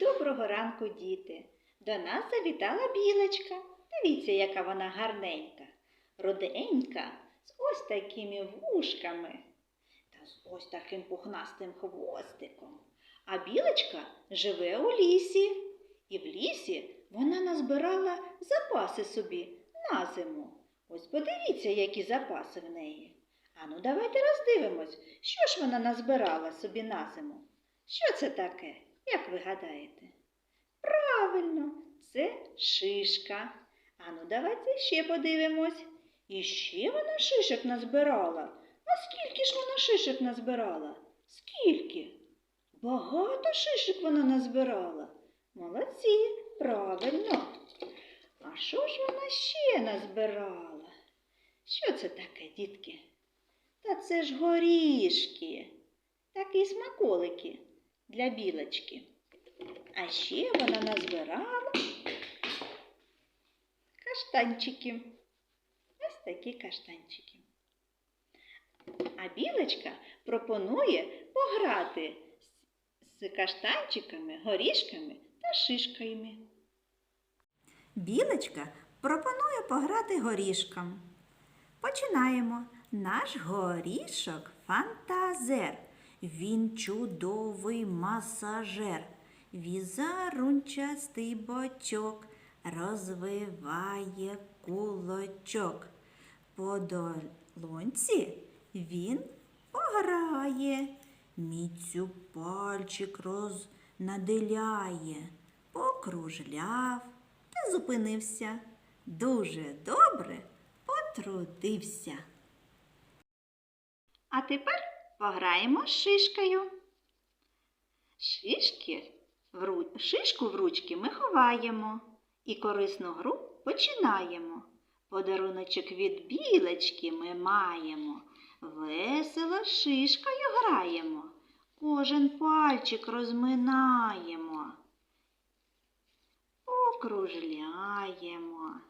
Доброго ранку, діти. До нас завітала білочка. Дивіться, яка вона гарненька, руденька, з ось такими вушками та з ось таким пухнастим хвостиком. А білочка живе у лісі, і в лісі вона назбирала запаси собі на зиму. Ось подивіться, які запаси в неї. Ану, давайте роздивимось, що ж вона назбирала собі на зиму. Що це таке, як ви гадаєте? Правильно, це шишка. Ану, давайте ще подивимось. І ще вона шишок назбирала. А скільки ж вона шишок назбирала? Скільки? Багато шишок вона назбирала. Молодці, правильно. А що ж вона ще назбирала? Що це таке, дітки? Та це ж горішки, такі смаколики для білочки. А ще вона назбирала каштанчики. Ось такі каштанчики. А білочка пропонує пограти з каштанчиками, горішками та шишками. Білочка пропонує пограти горішком. Починаємо. Наш горішок фантазер. Він чудовий масажер. Візарунчастий бочок розвиває кулачок. По долонці він пограє, міцю пальчик рознадиляє, покружляв та зупинився. Дуже добре потрудився. А тепер пограємо з шишкою. Шишки, шишку в ручки ми ховаємо і корисну гру починаємо. Подаруночок від білочки ми маємо. Весело шишкою граємо. Кожен пальчик розминаємо. Покружляємо.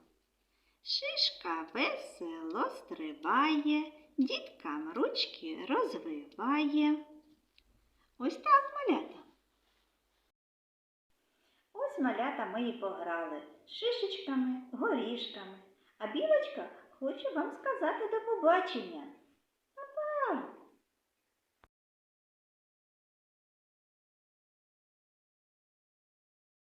Шишка весело стрибає, діткам ручки розвиває. Ось так, малята. Ось малята ми і пограли шишечками, горішками. А білочка хоче вам сказати до побачення. Па-па!